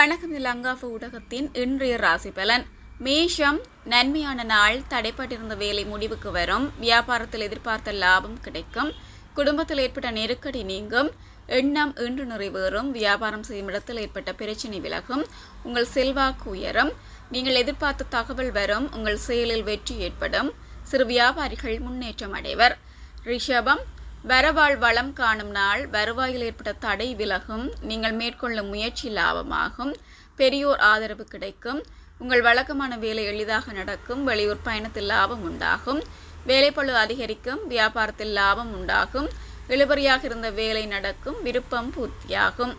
வணக்கம் லங்காஃபு ஊடகத்தின் இன்றைய ராசி பலன். மேஷம் நன்மையான நாள் தடைப்பட்டிருந்த வேலை முடிவுக்கு வரும். வியாபாரத்தில் எதிர்பார்த்த லாபம் கிடைக்கும். குடும்பத்தில் ஏற்பட்ட நெருக்கடி நீங்கும். எண்ணம் இன்று நிறைவேறும். வியாபாரம் செய்யும் இடத்தில் ஏற்பட்ட பிரச்சினை விலகும். உங்கள் செல்வாக்கு உயரும். நீங்கள் எதிர்பார்த்த தகவல் வரும். உங்கள் செயலில் வெற்றி ஏற்படும். சிறு வியாபாரிகள் முன்னேற்றம் அடைவர். ரிஷபம் வரவாழ் வளம் காணும் நாள் வருவாயில் ஏற்பட்ட தடை விலகும். நீங்கள் மேற்கொள்ளும் முயற்சி லாபமாகும். பெரியோர் ஆதரவு கிடைக்கும். உங்கள் வழக்கமான வேலை எளிதாக நடக்கும். வெளியூர் பயணத்தில் லாபம் உண்டாகும். வேலைப்பழு அதிகரிக்கும். வியாபாரத்தில் லாபம் உண்டாகும். இழுபறியாக இருந்த வேலை நடக்கும். விருப்பம் பூர்த்தியாகும்.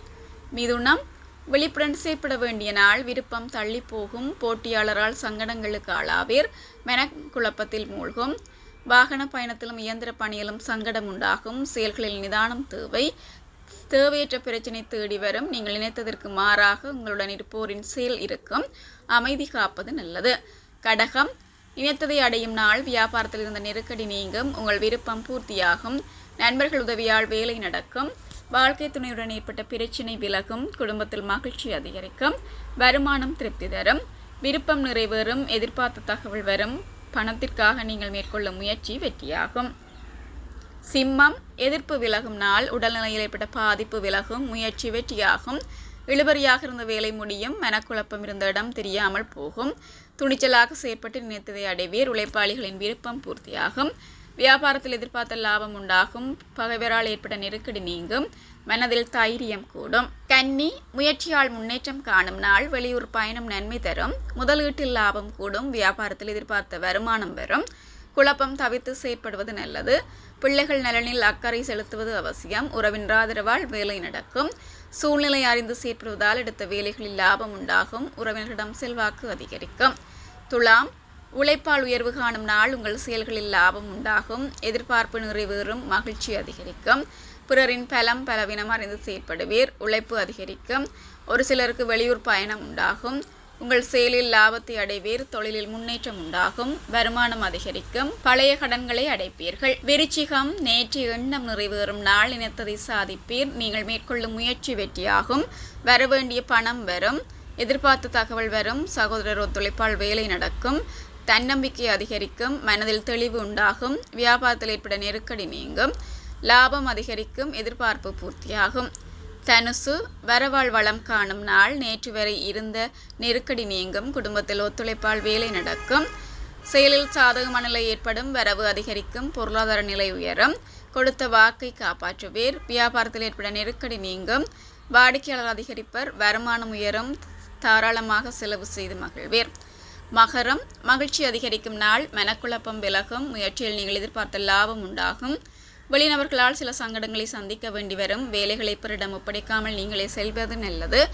மிதுனம். விழிப்புடன் செயற்பட வேண்டிய நாள். விருப்பம் தள்ளி போகும் போட்டியாளரால் சங்கடங்களுக்கு ஆளாவீர். மெனக்குழப்பத்தில் மூழ்கும். வாகன பயணத்திலும் இயந்திர பணியிலும் சங்கடம் உண்டாகும். செயல்களில் நிதானம் தேவை. தேவையற்ற பிரச்சினை தேடி வரும். நீங்கள் நினைத்ததற்கு மாறாக உங்களுடன் இருப்போரின் செயல் இருக்கும். அமைதி காப்பது நல்லது. கடகம். நினைத்ததை அடையும் நாள் வியாபாரத்தில் இருந்த நெருக்கடி நீங்கும். உங்கள் விருப்பம் பூர்த்தியாகும். நண்பர்கள் உதவியால் வேலை நடக்கும். வாழ்க்கை துணையுடன் ஏற்பட்ட பிரச்சினை விலகும். குடும்பத்தில் மகிழ்ச்சி அதிகரிக்கும். வருமானம் திருப்தி தரும். விருப்பம் நிறைவேறும். எதிர்பார்த்த தகவல் வரும். பணத்திற்காக நீங்கள் மேற்கொள்ளும் முயற்சி வெற்றியாகும். சிம்மம் எதிர்ப்பு விலகும் நாள் உடல்நிலையில் ஏற்பட்ட பாதிப்பு விலகும் முயற்சி வெற்றியாகும். இழுபறியாக இருந்த வேலை முடியும் மனக்குழப்பம் இருந்த இடம் தெரியாமல் போகும். துணிச்சலாக செயற்பட்டு நினைத்ததை அடைவீர் உழைப்பாளிகளின் விருப்பம் பூர்த்தியாகும். வியாபாரத்தில் எதிர்பார்த்த லாபம் உண்டாகும். பகைவரால் ஏற்பட்ட நெருக்கடி நீங்கும். மனதில் தைரியம் கூடும். கன்னி முயற்சியால் முன்னேற்றம் காணும் நாள் வெளியூர் பயணம் நன்மை தரும். முதலீட்டில் லாபம் கூடும். வியாபாரத்தில் எதிர்பார்த்த வருமானம் வரும் குழப்பம் தவிர்த்து செயற்படுவது நல்லது. பிள்ளைகள் நலனில் அக்கறை செலுத்துவது அவசியம். உறவின் ஆதரவால் வேலை நடக்கும். சூழ்நிலை அறிந்து செயற்படுவதால் எடுத்த வேலைகளில் லாபம் உண்டாகும். உறவினரிடம் செல்வாக்கு அதிகரிக்கும். துலாம் உழைப்பால் உயர்வு காணும் நாள் உங்கள் செயல்களில் லாபம் உண்டாகும். எதிர்பார்ப்பு நிறைவேறும் மகிழ்ச்சி அதிகரிக்கும். பிறரின் பலம் பலவீனம் அறிந்து செயற்படுவீர் உழைப்பு அதிகரிக்கும். ஒரு சிலருக்கு வெளியூர் பயணம் உண்டாகும். உங்கள் செயலில் லாபத்தை அடைவீர் தொழிலில் முன்னேற்றம் உண்டாகும். வருமானம் அதிகரிக்கும். பழைய கடன்களை அடைப்பீர்கள். விருச்சிகம் நேற்று எண்ணம் நிறைவேறும் நாள் இனத்ததை சாதிப்பீர். நீங்கள் மேற்கொள்ளும் முயற்சி வெற்றியாகும். வரவேண்டிய பணம் வரும். எதிர்பார்த்த தகவல் வரும். சகோதரர் ஒத்துழைப்பால் வேலை நடக்கும். தன்னம்பிக்கை அதிகரிக்கும் மனதில் தெளிவு உண்டாகும் வியாபாரத்தில் ஏற்பட நெருக்கடி நீங்கும் லாபம் அதிகரிக்கும் எதிர்பார்ப்பு பூர்த்தியாகும். தனுசு வரவாழ் வளம் காணும் நாள் நேற்று வரை இருந்த நெருக்கடி நீங்கும் குடும்பத்தில் ஒத்துழைப்பால் வேலை நடக்கும். செயலில் சாதகமான நிலை ஏற்படும் வரவு அதிகரிக்கும் பொருளாதார நிலை உயரும். கொடுத்த வாக்கை காப்பாற்றுவீர் வியாபாரத்தில் ஏற்பட நெருக்கடி நீங்கும். வாடிக்கையாளர் அதிகரிப்பர் வருமானம் உயரும் தாராளமாக செலவு செய்து மகிழ்வீர். மகரம் மகிழ்ச்சி அதிகரிக்கும் நாள் மனக்குழப்பம் விலகும் முயற்சியில் நீங்கள் எதிர்பார்த்த லாபம் உண்டாகும். வெளிநபர்களால் சில சங்கடங்களை சந்திக்க வேண்டி வரும். வேலைகளை பிறரிடம் ஒப்படைக்காமல் நீங்களே செல்வது நல்லது.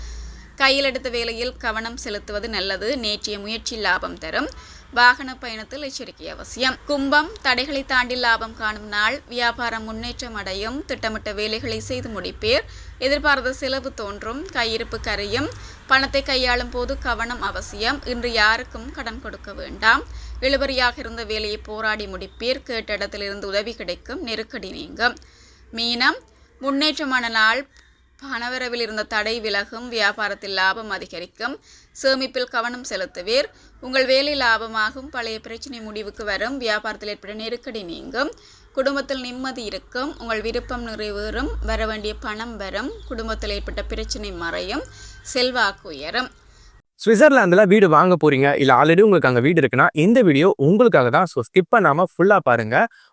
கையில் எடுத்த வேலையில் கவனம் செலுத்துவது நல்லது. நேற்றைய முயற்சி லாபம் தரும். வாகன பயணத்தில் எச்சரிக்கை அவசியம். கும்பம் தடைகளை தாண்டி லாபம் காணும் நாள் வியாபாரம் முன்னேற்றம் அடையும் திட்டமிட்ட வேலைகளை செய்து முடிப்பீர். எதிர்பாராத செலவு தோன்றும் கையிருப்பு கரையும். பணத்தை கையாளும் போது கவனம் அவசியம். இன்று யாருக்கும் கடன் கொடுக்க வேண்டாம். இழுபறியாக இருந்த வேலையை போராடி முடிப்பீர். கேட்ட இடத்திலிருந்து உதவி கிடைக்கும். நெருக்கடி நீங்கும். மீனம் முன்னேற்றமான நாள் பணவரவில் இருந்த தடை விலகும் வியாபாரத்தில் லாபம் அதிகரிக்கும் சேமிப்பில் கவனம் செலுத்துவீர். உங்கள் வேலை லாபமாகும் பழைய பிரச்சனை முடிவுக்கு வரும் வியாபாரத்தில் ஏற்பட நெருக்கடி நீங்கும் குடும்பத்தில் நிம்மதி இருக்கும் உங்கள் விருப்பம் நிறைவேறும் வர வேண்டிய பணம் வரும் குடும்பத்தில் ஏற்பட்ட பிரச்சனை மறையும் செல்வாக்கு உயரும். சுவிட்சர்லாந்தில் வீடு வாங்க போறீங்க இல்லை ஆல்ரெடி உங்களுக்கு அங்கே வீடு இருக்குன்னா இந்த வீடியோ உங்களுக்காக தான் ஸோ ஸ்கிப் பண்ணாமல் ஃபுல்லாக பாருங்கள்